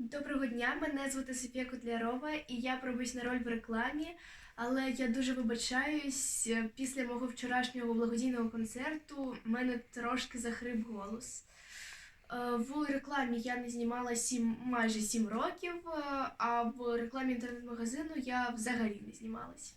Доброго дня, мене звати Софія Котлярова, і я пробуюсь на роль в рекламі. Але я дуже вибачаюсь. Після мого вчорашнього благодійного концерту в мене трошки захрип голос. Е, В рекламі я не знімала сім, майже сім років, е, а в рекламі інтернет-магазину я взагалі не знімалась.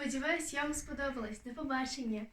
Сподіваюсь, я вам сподобалась. До побачення!